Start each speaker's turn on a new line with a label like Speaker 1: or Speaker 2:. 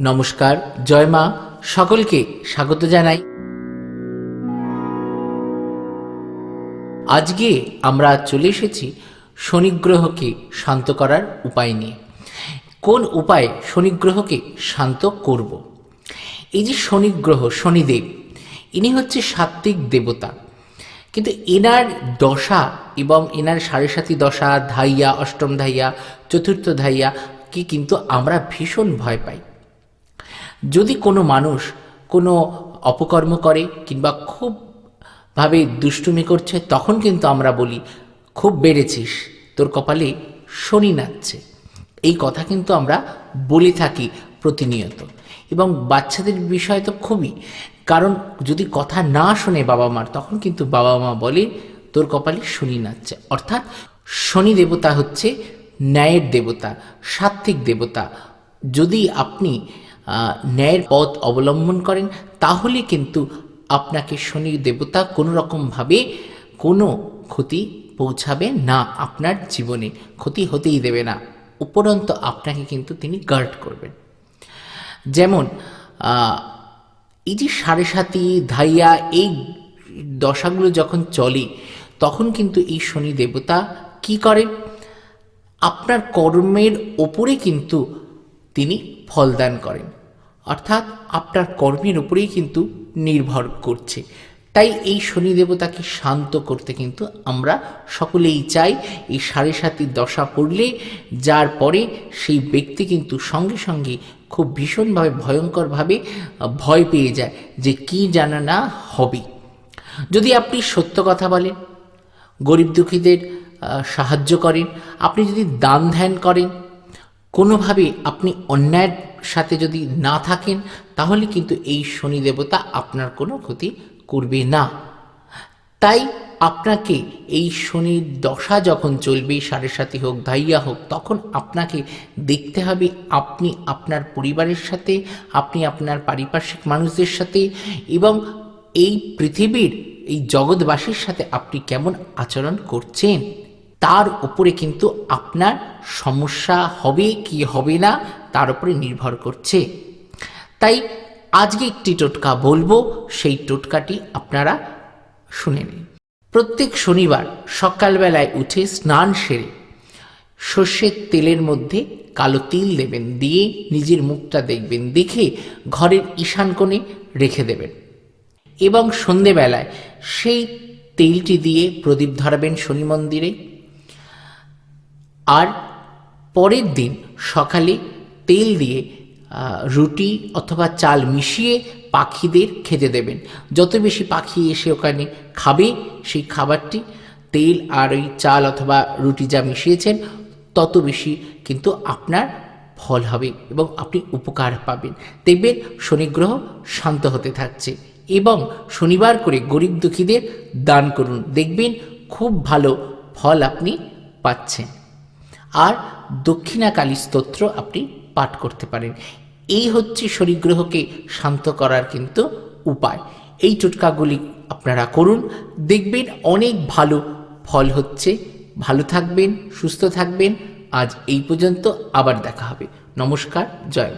Speaker 1: নমস্কার, জয় মা। সকলকে স্বাগত জানাই। আজকে আমরা চলে এসেছি শনিগ্রহকে শান্ত করার উপায় নিয়ে। কোন উপায় শনিগ্রহকে শান্ত করব? এই যে শনিগ্রহ, শনিদেব, ইনি হচ্ছে সাত্ত্বিক দেবতা। কিন্তু এনার দশা এবং এনার সাড়ে সাথী দশা, ধাইয়া, অষ্টম ধাইয়া, চতুর্থ ধাইয়া, কি কিন্তু আমরা ভীষণ ভয় পাই। যদি কোনো মানুষ কোনো অপকর্ম করে কিংবা খুব ভাবে দুষ্টুমি করছে, তখন কিন্তু আমরা বলি, খুব বেড়েছিস, তোর কপালে শনি নাচছে। এই কথা কিন্তু আমরা বলে থাকি প্রতিনিয়ত। এবং বাচ্চাদের বিষয় তো খুবই। কারণ যদি কথা না শোনে বাবা মার, তখন কিন্তু বাবা মা বলে, তোর কপালে শনি নাচছে। অর্থাৎ শনি দেবতা হচ্ছে ন্যায়ের দেবতা, সাত্ত্বিক দেবতা। যদি আপনি ন্যায়ের পথ অবলম্বন করেন, তাহলে কিন্তু আপনাকে শনি দেবতা কোনো রকমভাবে কোনো ক্ষতি পৌঁছাবে না আপনার জীবনে, ক্ষতি হতেই দেবে না। উপরন্ত আপনাকে কিন্তু তিনি গার্ড করবেন। যেমন এই যে সাড়ে সাতি, ধাইয়া, এই দশাগুলো যখন চলে, তখন কিন্তু এই শনি দেবতা কি করেন আপনার কর্মের ওপরে কিন্তু তিনি ফলদান করেন। অর্থাৎ আপনার কর্মের উপরেই কিন্তু নির্ভর করছে। তাই এই শনি দেবতাকে শান্ত করতে কিন্তু আমরা সকলেই চাই এই সাড়ে সাতির দশা পড়লে, যার পরে সেই ব্যক্তি কিন্তু সঙ্গে সঙ্গে খুব ভীষণভাবে ভয়ঙ্করভাবে ভয় পেয়ে যায় যে কি জানা না হবে। যদি আপনি সত্য কথা বলেন, গরিব দুঃখীদের সাহায্য করেন, আপনি যদি দান ধ্যান করেন কোনোভাবে আপনি অন্যায়ের সাথে যদি না থাকেন, তাহলে কিন্তু এই শনি দেবতা আপনার কোনো ক্ষতি করবে না। তাই আপনাকে এই শনির দশা যখন চলবে, সাড়ে সাথী হোক, ধাইয়া হোক, তখন আপনাকে দেখতে হবে আপনি আপনার পরিবারের সাথে, আপনি আপনার পারিপার্শ্বিক মানুষদের সাথে এবং এই পৃথিবীর, এই জগৎবাসীর সাথে আপনি কেমন আচরণ করছেন। তার উপরে কিন্তু আপনার সমস্যা হবে কি হবে না, তার উপরে নির্ভর করছে। তাই আজকে একটি টোটকা বলব, সেই টোটকাটি আপনারা শুনে নিন। প্রত্যেক শনিবার সকালবেলায় উঠে স্নান সেরে সর্ষের তেলের মধ্যে কালো তিল দেবেন, দিয়ে নিজের মুখটা দেখবেন, দেখে ঘরের ঈশান কোণে রেখে দেবেন। এবং সন্ধেবেলায় সেই তেলটি দিয়ে প্রদীপ ধরাবেন শনি মন্দিরে। আর পরের দিন সকালে তেল দিয়ে রুটি অথবা চাল মিশিয়ে পাখিদের খেতে দেবেন। যত বেশি পাখি এসে ওখানে খাবে, সেই খাবারটি তেল আর ওই চাল অথবা রুটি যা মিশিয়েছেন, তত বেশি কিন্তু আপনার ফল হবে এবং আপনি উপকার পাবেন। দেখবেন শনিগ্রহ শান্ত হতে থাকছে এবং শনিবার করে গরিব দুঃখীদের দান করুন। দেখবেন খুব ভালো ফল আপনি পাচ্ছেন। আর দক্ষিণাকালী স্তোত্র আপনি পাঠ করতে পারেন। এই হচ্ছে শনিগ্রহকে শান্ত করার কিন্তু উপায়। এই টোটকাগুলি আপনারা করুন। দেখবেন অনেক ভালো ফল হচ্ছে। ভালো থাকবেন, সুস্থ থাকবেন। আজ এই পর্যন্ত আবার দেখা হবে। নমস্কার, জয়